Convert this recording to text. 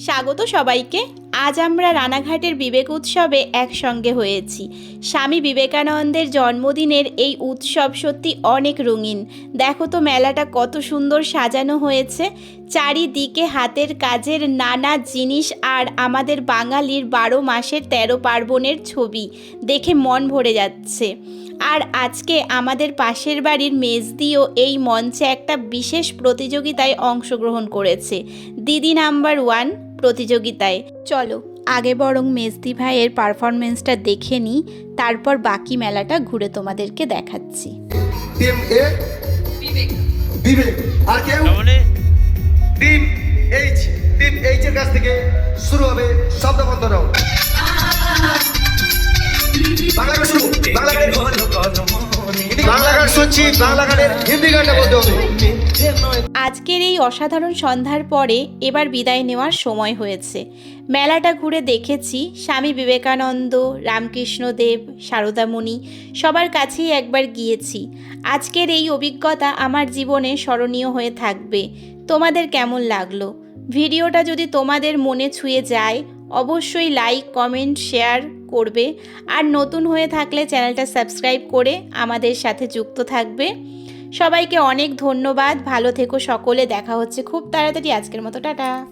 স্বাগত সবাইকে। আজ আমরা রানাঘাটের বিবেক উৎসবে একসঙ্গে হয়েছি। স্বামী বিবেকানন্দের জন্মদিনের এই উৎসব সত্যি অনেক রঙিন। দেখো তো মেলাটা কত সুন্দর সাজানো হয়েছে। চারিদিকে হাতের কাজের নানা জিনিস আর আমাদের বাঙালির বারো মাসের তেরো পার্বণের ছবি দেখে মন ভরে যাচ্ছে। আর আজকে আমাদের পাশের বাড়ির মেজদিও এই মঞ্চে একটা বিশেষ প্রতিযোগিতায় অংশগ্রহণ করেছে। দিদি নাম্বার ওয়ান প্রতিযোগিতায়। চলো আগে বরং মেজদি ভাইয়ের পারফরমেন্সটা দেখে নিই তারপর বাকি মেলাটা ঘুরে তোমাদেরকে দেখাচ্ছি। টিম এ? বিবেক। আর কেউ? Team H. টিম এইচ এর কাছ থেকে শুরু হবে শব্দ বন্ধ রাও বাংলা গান শুরু বাংলা গান। বাংলা গান শুনছি বাংলা গানের হিন্দি গানটা বলতে হবে। আজকের এই অসাধারণ সন্ধ্যার পরে এবার বিদায় নেওয়ার সময় হয়েছে। মেলাটা ঘুরে দেখেছি। স্বামী বিবেকানন্দ, রামকৃষ্ণদেব, সারদামণি, সবার কাছেই একবার গিয়েছি। আজকের এই অভিজ্ঞতা আমার জীবনে স্মরণীয় হয়ে থাকবে। তোমাদের কেমন লাগল? ভিডিওটা যদি তোমাদের মনে ছুঁয়ে যায়, অবশ্যই লাইক কমেন্ট শেয়ার করবে। আর নতুন হয়ে থাকলে চ্যানেলটা সাবস্ক্রাইব করে আমাদের সাথে যুক্ত থাকবে। সবাইকে অনেক ধন্যবাদ। ভালো থেকো সকলে। দেখা হচ্ছে খুব তাড়াতাড়ি। আজকের মতো টাটা।